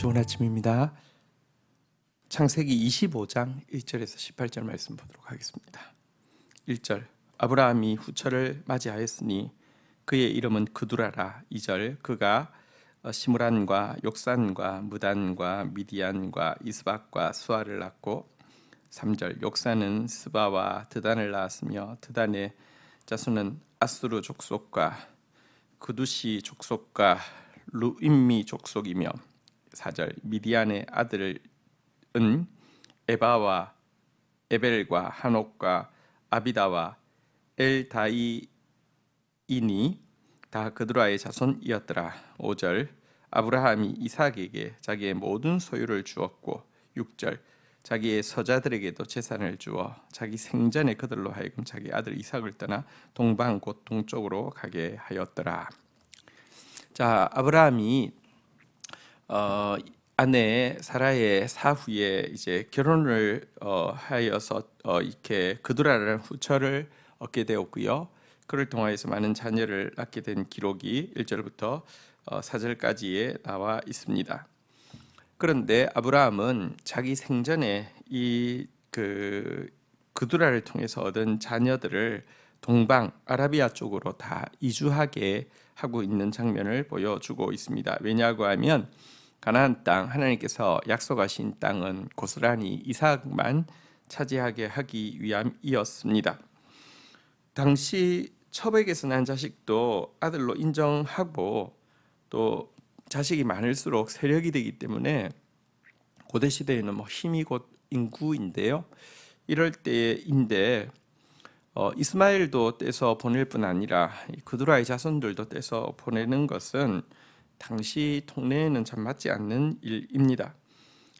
좋은 아침입니다. 창세기 25장 1절에서 18절 말씀 보도록 하겠습니다. 1절 아브라함이 후처를 맞이하였으니 그의 이름은 그두라라. 2절 그가 시므란과 욕산과 무단과 미디안과 이스박과 수아를 낳고 3절 욕산은 스바와 드단을 낳았으며 드단의 자손은 아수르 족속과 그두시 족속과 루임미 족속이며 4절 미디안의 아들은 에바와 에벨과 한옥과 아비다와 엘다이이니 다 그드라의 자손이었더라. 5절 아브라함이 이삭에게 자기의 모든 소유를 주었고 6절 자기의 서자들에게도 재산을 주어 자기 생전에 그들로 하여금 자기 아들 이삭을 떠나 동방 곧 동쪽으로 가게 하였더라. 자 아브라함이 어, 아내 사라의 사후에 이제 결혼을 어, 하여서 어, 이렇게 그두라라는 후처를 얻게 되었고요. 그를 통하여서 많은 자녀를 낳게 된 기록이 1절부터 어, 4절까지에 나와 있습니다. 그런데 아브라함은 자기 생전에 이 그 그두라를 통해서 얻은 자녀들을 동방 아라비아 쪽으로 다 이주하게 하고 있는 장면을 보여주고 있습니다. 왜냐고 하면 가나안 땅 하나님께서 약속하신 땅은 고스란히 이삭만 차지하게 하기 위함이었습니다. 당시 첩에게서 난 자식도 아들로 인정하고 또 자식이 많을수록 세력이 되기 때문에 고대 시대에는 뭐 힘이 곧 인구인데요. 이럴 때인데 어, 이스마엘도 떼서 보낼 뿐 아니라 그두라의 자손들도 떼서 보내는 것은 당시 통례에는 참 맞지 않는 일입니다.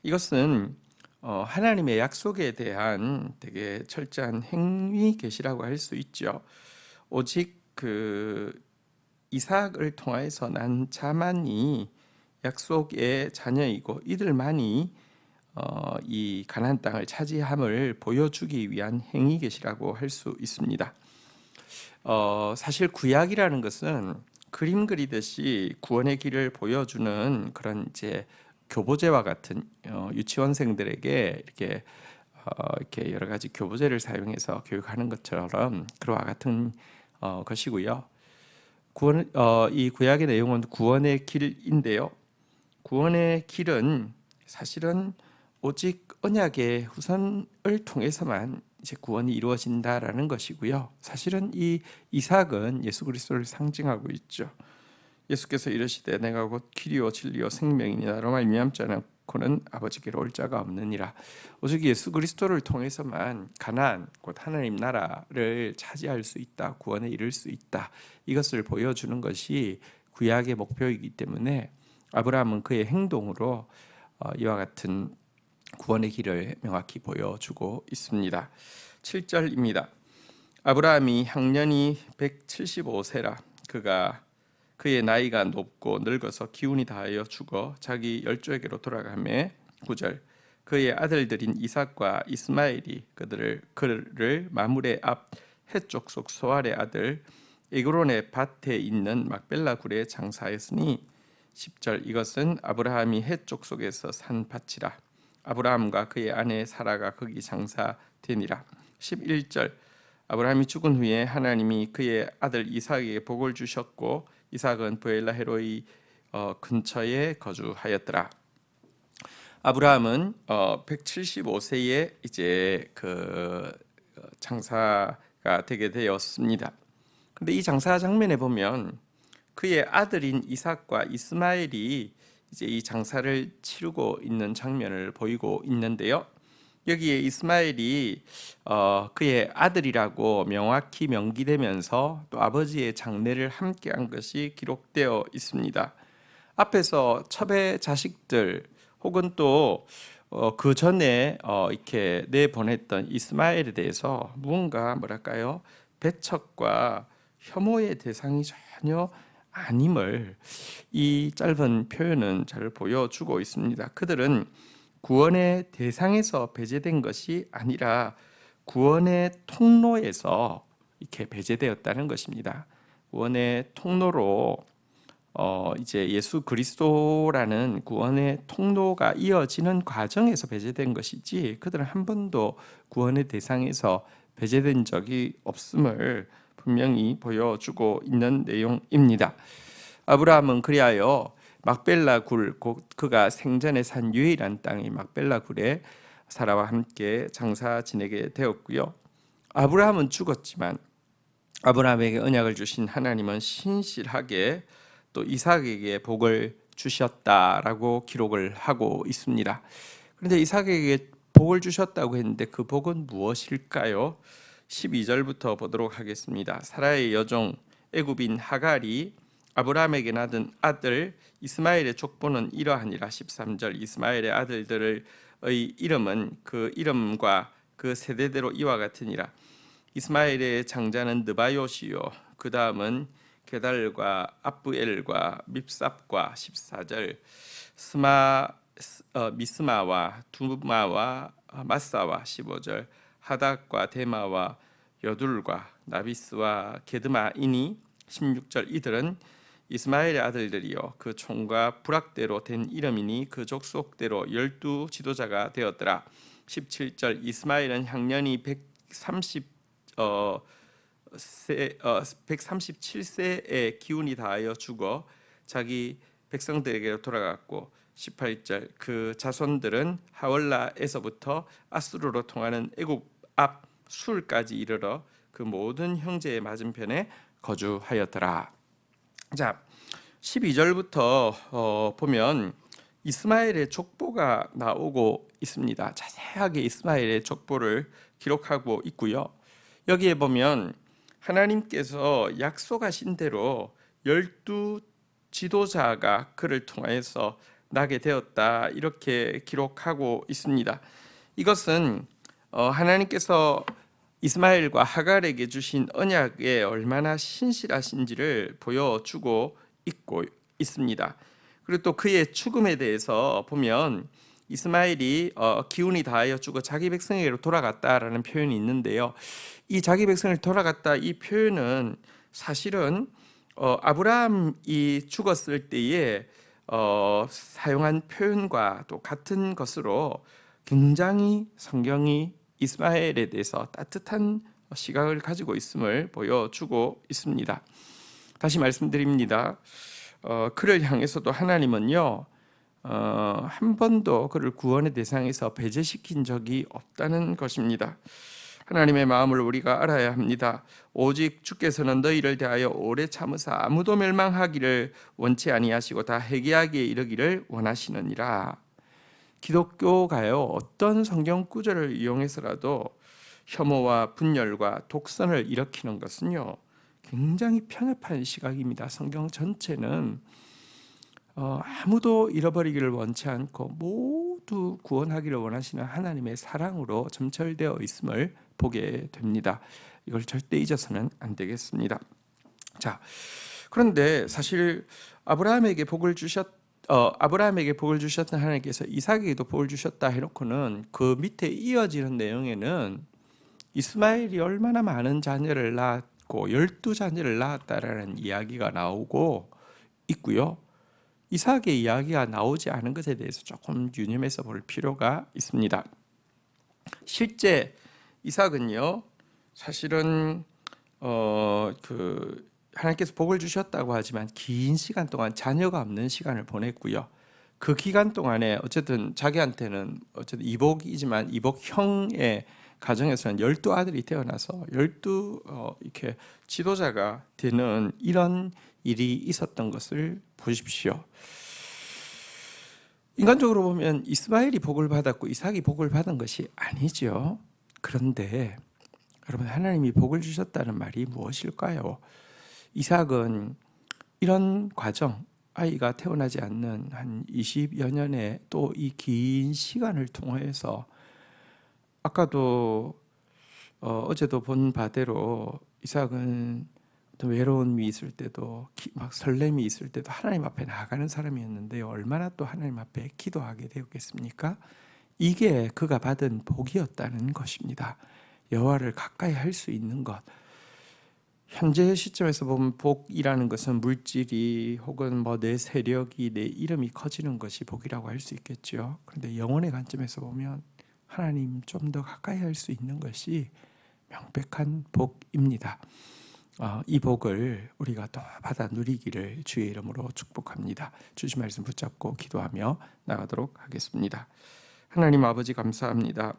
이것은 어, 하나님의 약속에 대한 되게 철저한 행위 계시라고 할 수 있죠. 오직 그 이삭을 통하여서 난 자만이 약속의 자녀이고 이들만이 어, 이 가나안 땅을 차지함을 보여주기 위한 행위 계시라고 할 수 있습니다. 어, 사실 구약이라는 것은 그림 그리듯이 구원의 길을 보여주는 그런 이제 교보제와 같은 어, 유치원생들에게 이렇게 어, 이렇게 여러 가지 교보제를 사용해서 교육하는 것처럼 그와 같은 어, 것이고요. 구원 어, 이 구약의 내용은 구원의 길인데요. 구원의 길은 사실은 오직 언약의 후손을 통해서만 이제 구원이 이루어진다라는 것이고요. 사실은 이 이삭은 예수 그리스도를 상징하고 있죠. 예수께서 이르시되 내가 곧 길이요 진리요 생명이니 나로 말미암지 않고는 아버지께로 올 자가 없느니라. 오직 예수 그리스도를 통해서만 가나안 곧 하나님 나라를 차지할 수 있다. 구원에 이를 수 있다. 이것을 보여주는 것이 구약의 목표이기 때문에 아브라함은 그의 행동으로 어, 이와 같은 구원의 길을 명확히 보여주고 있습니다. 7절입니다. 아브라함이 향년이 175세라 그가 그의 나이가 높고 늙어서 기운이 다하여 죽어 자기 열조에게로 돌아가매 9절 그의 아들들인 이삭과 이스마엘이 그들을 그를 마물의 앞 해쪽 속 소알의 아들 에그론의 밭에 있는 막벨라 굴에 장사했으니 10절 이것은 아브라함이 해쪽 속에서 산 밭이라 아브라함과 그의 아내 사라가 거기 장사되니라. 11절 아브라함이 죽은 후에 하나님이 그의 아들 이삭에게 복을 주셨고 이삭은 부엘라 헤로이 어, 근처에 거주하였더라. 아브라함은 어, 175세에 이제 그 어, 장사가 되게 되었습니다. 근데 이 장사 장면에 보면 그의 아들인 이삭과 이스마엘이 이제 이 장사를 치르고 있는 장면을 보이고 있는데요. 여기에 이스마엘이 어, 그의 아들이라고 명확히 명기되면서 또 아버지의 장례를 함께한 것이 기록되어 있습니다. 앞에서 첩의 자식들 혹은 또그 어, 전에 어, 이렇게 내 보냈던 이스마엘에 대해서 무언가 뭐랄까요 배척과 혐오의 대상이 전혀 아님을 이 짧은 표현은 잘 보여주고 있습니다. 그들은 구원의 대상에서 배제된 것이 아니라 구원의 통로에서 이렇게 배제되었다는 것입니다. 구원의 통로로 어 이제 예수 그리스도라는 구원의 통로가 이어지는 과정에서 배제된 것이지 그들은 한 번도 구원의 대상에서 배제된 적이 없음을 분명히 보여주고 있는 내용입니다. 아브라함은 그리하여 막벨라 굴, 곧 그가 생전에 산 유일한 땅이 막벨라 굴에 사라와 함께 장사 지내게 되었고요. 아브라함은 죽었지만 아브라함에게 언약을 주신 하나님은 신실하게 또 이삭에게 복을 주셨다라고 기록을 하고 있습니다. 그런데 이삭에게 복을 주셨다고 했는데 그 복은 무엇일까요? 12절부터 보도록 하겠습니다. 사라의 여종 애굽인 하갈이 아브라함에게 낳은 아들 이스마엘의 족보는 이러하니라. 13절 이스마엘의 아들들의 이름은 그 이름과 그 세대대로 이와 같으니라. 이스마엘의 장자는 느바요시요. 그 다음은 게달과 압부엘과 밉삽과 14절 스마 어, 미스마와 두마와 마사와 15절 하닥과 데마와 여둘과 나비스와 게드마이니 16절 이들은 이스마엘의 아들들이요 그 총과 부락대로 된 이름이니 그 족속대로 열두 지도자가 되었더라. 17절 이스마엘은 향년이 130 어, 세, 어, 137세의 기운이 다하여 죽어 자기 백성들에게로 돌아갔고 18절 그 자손들은 하월라에서부터 아수르로 통하는 애굽 앞 술까지 이르러 그 모든 형제의 맞은편에 거주하였더라. 자, 12절부터 어, 보면 이스마엘의 족보가 나오고 있습니다. 자세하게 이스마엘의 족보를 기록하고 있고요. 여기에 보면 하나님께서 약속하신 대로 열두 지도자가 그를 통하여서 나게 되었다 이렇게 기록하고 있습니다. 이것은 어, 하나님께서 이스마엘과 하갈에게 주신 언약에 얼마나 신실하신지를 보여주고 있고 있습니다. 그리고 또 그의 죽음에 대해서 보면 이스마엘이 어, 기운이 다하여 죽어 자기 백성에게로 돌아갔다라는 표현이 있는데요. 이 자기 백성을 돌아갔다 이 표현은 사실은 어, 아브라함이 죽었을 때에 어, 사용한 표현과 또 같은 것으로 굉장히 성경이 이스마엘에 대해서 따뜻한 시각을 가지고 있음을 보여주고 있습니다. 다시 말씀드립니다. 어, 그를 향해서도 하나님은요 어, 한 번도 그를 구원의 대상에서 배제시킨 적이 없다는 것입니다. 하나님의 마음을 우리가 알아야 합니다. 오직 주께서는 너희를 대하여 오래 참으사 아무도 멸망하기를 원치 아니하시고 다 회개하기에 이르기를 원하시느니라. 기독교가요 어떤 성경 구절을 이용해서라도 혐오와 분열과 독선을 일으키는 것은요 굉장히 편협한 시각입니다. 성경 전체는 어, 아무도 잃어버리기를 원치 않고 모두 구원하기를 원하시는 하나님의 사랑으로 점철되어 있음을 보게 됩니다. 이걸 절대 잊어서는 안 되겠습니다. 자, 그런데 사실 아브라함에게 복을 주셨 어, 아브라함에게 복을 주셨던 하나님께서 이삭에게도 복을 주셨다 해놓고는 그 밑에 이어지는 내용에는 이스마엘이 얼마나 많은 자녀를 낳았고 열두 자녀를 낳았다라는 이야기가 나오고 있고요. 이삭의 이야기가 나오지 않은 것에 대해서 조금 유념해서 볼 필요가 있습니다. 실제 이삭은요, 사실은 어 그 하나님께서 복을 주셨다고 하지만 긴 시간 동안 자녀가 없는 시간을 보냈고요. 그 기간 동안에 어쨌든 자기한테는 어쨌든 이복이지만 이복형의 가정에서는 열두 아들이 태어나서 열두 어, 이렇게 지도자가 되는 이런 일이 있었던 것을 보십시오. 인간적으로 보면 이스마엘이 복을 받았고 이삭이 복을 받은 것이 아니죠. 그런데 여러분 하나님이 복을 주셨다는 말이 무엇일까요? 이삭은 이런 과정 아이가 태어나지 않는 한 20여 년의 또 이 긴 시간을 통해서 아까도 어, 제도본 바대로 이삭은 어떤 외로움이 있을 때도 막 설렘이 있을 때도 하나님 앞에 나가는 사람이었는데 얼마나 또 하나님 앞에 기도하게 되었겠습니까? 이게 그가 받은 복이었다는 것입니다. 여호와를 가까이 할 수 있는 것. 현재 시점에서 보면 복이라는 것은 물질이 혹은 뭐 내 세력이 내 이름이 커지는 것이 복이라고 할 수 있겠죠. 그런데 영혼의 관점에서 보면 하나님 좀 더 가까이 할 수 있는 것이 명백한 복입니다. 어, 이 복을 우리가 더 받아 누리기를 주의 이름으로 축복합니다. 주신 말씀 붙잡고 기도하며 나가도록 하겠습니다. 하나님 아버지 감사합니다.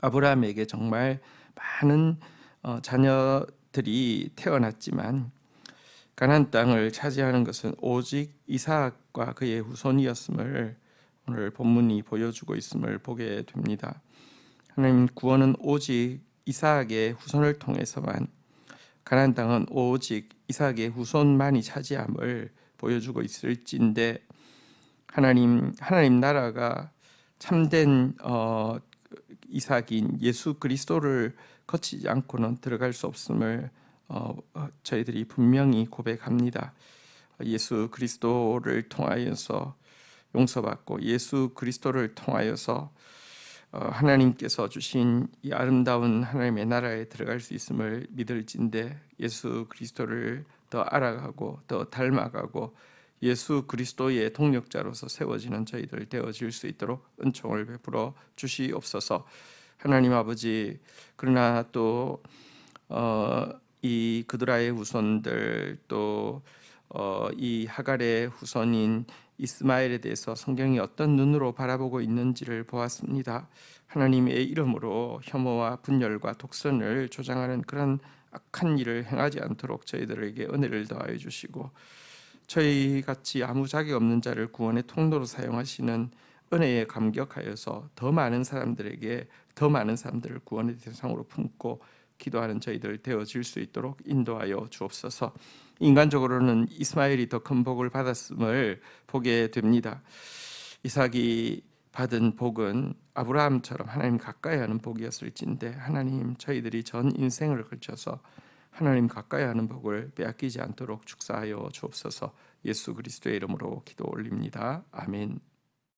아브라함에게 정말 많은 어, 자녀 들이 태어났지만 가나안 땅을 차지하는 것은 오직 이삭과 그의 후손이었음을 오늘 본문이 보여주고 있음을 보게 됩니다. 하나님 구원은 오직 이삭의 후손을 통해서만 가나안 땅은 오직 이삭의 후손만이 차지함을 보여주고 있을진데 하나님 하나님 나라가 참된 어, 이삭인 예수 그리스도를 거치지 않고는 들어갈 수 없음을 어, 어, 저희들이 분명히 고백합니다. 예수 그리스도를 통하여서 용서받고 예수 그리스도를 통하여서 어, 하나님께서 주신 이 아름다운 하나님의 나라에 들어갈 수 있음을 믿을진데 예수 그리스도를 더 알아가고 더 닮아가고 예수 그리스도의 동력자로서 세워지는 저희들 되어질 수 있도록 은총을 베풀어 주시옵소서. 하나님 아버지 그러나 또 어, 이 그드라의 후손들 또 어, 이 하갈의 후손인 이스마엘에 대해서 성경이 어떤 눈으로 바라보고 있는지를 보았습니다. 하나님의 이름으로 혐오와 분열과 독선을 조장하는 그런 악한 일을 행하지 않도록 저희들에게 은혜를 더하여 주시고 저희 같이 아무 자격 없는 자를 구원의 통로로 사용하시는 은혜에 감격하여서 더 많은 사람들에게 더 많은 사람들을 구원의 대상으로 품고 기도하는 저희들 되어질 수 있도록 인도하여 주옵소서. 인간적으로는 이스마엘이 더 큰 복을 받았음을 보게 됩니다. 이삭이 받은 복은 아브라함처럼 하나님 가까이 하는 복이었을진데 하나님 저희들이 전 인생을 걸쳐서 하나님 가까이 하는 복을 빼앗기지 않도록 축사하여 주옵소서. 예수 그리스도의 이름으로 기도 올립니다. 아멘.